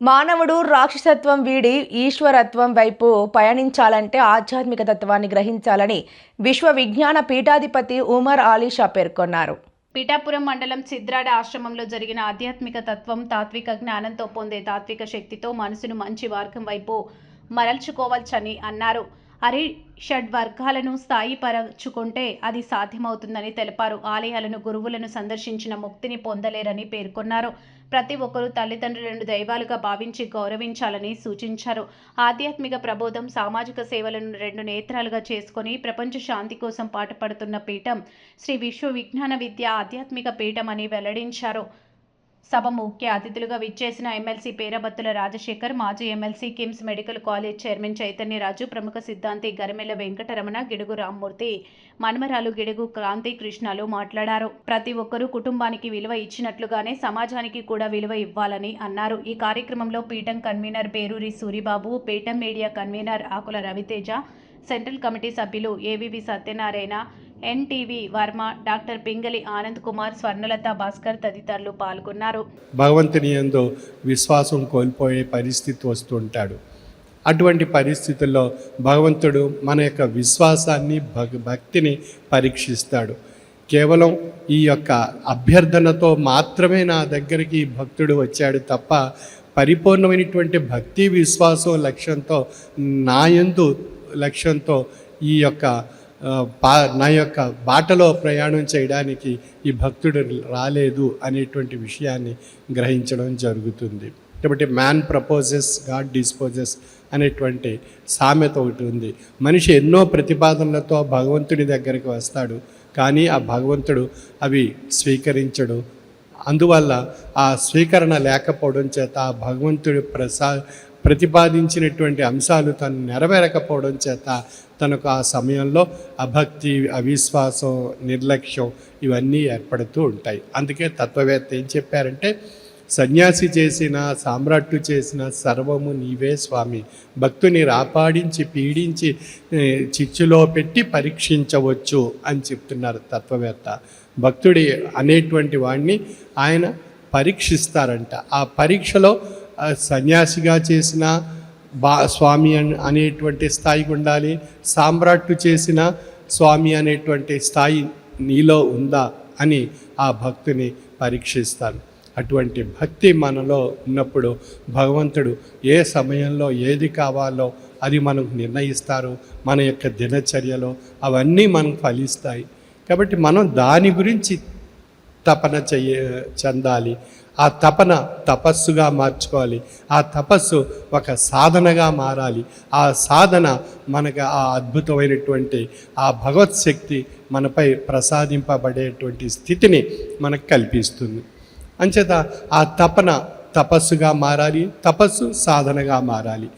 మానవుడు రాక్షసత్వం వీడి ఈశ్వరత్వం వైపు పయనించాలంటే ఆధ్యాత్మిక తత్వాన్ని గ్రహించాలని విశ్వ విజ్ఞాన పీఠాధిపతి ఉమర్ ఆలీషా పేర్కొన్నారు. పిఠాపురం మండలం సిద్రాడ ఆశ్రమంలో జరిగిన ఆధ్యాత్మిక తత్వం తాత్విక జ్ఞానంతో పొందే తాత్విక శక్తితో మనసును మంచి మార్గం వైపు మరల్చుకోవచ్చని అన్నారు. అరి షడ్ వర్గాలను స్థాయిపరచుకుంటే అది సాధ్యమవుతుందని తెలిపారు. ఆలయాలను గురువులను సందర్శించిన ముక్తిని పొందలేరని పేర్కొన్నారు. ప్రతి ఒక్కరూ తల్లిదండ్రులను దైవాలుగా భావించి గౌరవించాలని సూచించారు. ఆధ్యాత్మిక ప్రబోధం సామాజిక సేవలను రెండు నేత్రాలుగా చేసుకొని ప్రపంచ శాంతి కోసం పాటుపడుతున్న పీఠం శ్రీ విశ్వ విజ్ఞాన విద్య ఆధ్యాత్మిక పీఠం అని వెల్లడించారు. సభ ముఖ్య అతిథులుగా విచ్చేసిన ఎమ్మెల్సీ పేరబత్తుల రాజశేఖర్ మాజీ MLC KIMS medical college chairman Chaitanyaraju ప్రముఖ సిద్ధాంతి గరిమెల్ల వెంకటరమణ గిడుగు రామ్మూర్తి మన్మరాలు గిడుగు క్రాంతి కృష్ణలు మాట్లాడారు. ప్రతి ఒక్కరూ కుటుంబానికి విలువ ఇచ్చినట్లుగానే సమాజానికి కూడా విలువ ఇవ్వాలని అన్నారు. ఈ కార్యక్రమంలో పీఠం కన్వీనర్ పేరూరి సూరిబాబు పీఠం media convener Akula Raviteja central committee సభ్యులు AVV Satyanarayana NTV Varma doctor Pingali Anand Kumar Swarnalatha Bhaskar తదితరులు పాల్గొన్నారు. భగవంతుని ఎందు విశ్వాసం కోల్పోయే పరిస్థితి వస్తుంటాడు. అటువంటి పరిస్థితుల్లో భగవంతుడు మన యొక్క విశ్వాసాన్ని భగ భక్తిని పరీక్షిస్తాడు. కేవలం ఈ యొక్క అభ్యర్థనతో మాత్రమే నా దగ్గరికి భక్తుడు వచ్చాడు తప్ప పరిపూర్ణమైనటువంటి భక్తి విశ్వాసం లక్ష్యంతో నా యందు లక్ష్యంతో ఈ యొక్క బా నా యొక్క బాటలో ప్రయాణం చేయడానికి ఈ భక్తుడు రాలేదు అనేటువంటి విషయాన్ని గ్రహించడం జరుగుతుంది. కాబట్టి మ్యాన్ ప్రపోజెస్ గాడ్ డిస్పోజెస్ అనేటువంటి సామెత ఒకటి ఉంది. మనిషి ఎన్నో ప్రతిపాదనలతో భగవంతుని దగ్గరికి వస్తాడు. కానీ ఆ భగవంతుడు అవి స్వీకరించడు. అందువల్ల ఆ స్వీకరణ లేకపోవడం చేత ఆ భగవంతుడి ప్రసా ప్రతిపాదించినటువంటి అంశాలు తను నెరవేరకపోవడం చేత తనకు ఆ సమయంలో అభక్తి అవిశ్వాసం నిర్లక్ష్యం ఇవన్నీ ఏర్పడుతూ ఉంటాయి. అందుకే తత్వవేత్త ఏం చెప్పారంటే సన్యాసి చేసిన సామ్రాట్టు చేసిన సర్వము నీవే స్వామి. భక్తుని రాపాడించి పీడించి చిచ్చులో పెట్టి పరీక్షించవచ్చు అని చెప్తున్నారు తత్వవేత్త. భక్తుడి అనేటువంటి వాడిని ఆయన పరీక్షిస్తారంట. ఆ పరీక్షలో సన్యాసిగా చేసిన బా స్వామి అనేటువంటి స్థాయికి ఉండాలి. సామ్రాట్టు చేసిన స్వామి అనేటువంటి స్థాయి నీలో ఉందా అని ఆ భక్తుని పరీక్షిస్తాను అటువంటి భక్తి మనలో ఉన్నప్పుడు భగవంతుడు ఏ సమయంలో ఏది కావాలో అది మనకు నిర్ణయిస్తారు. మన యొక్క దినచర్యలో అవన్నీ మనకు ఫలిస్తాయి. కాబట్టి మనం దాని గురించి తపన చెయ్య చెందాలి. ఆ తపన తపస్సుగా మార్చుకోవాలి. ఆ తపస్సు ఒక సాధనగా మారాలి. ఆ సాధన మనకు ఆ అద్భుతమైనటువంటి ఆ భగవత్ శక్తి మనపై ప్రసాదింపబడేటువంటి స్థితిని మనకు కల్పిస్తుంది. అంచేత ఆ తపన తపస్సుగా మారాలి తపస్సు సాధనగా మారాలి.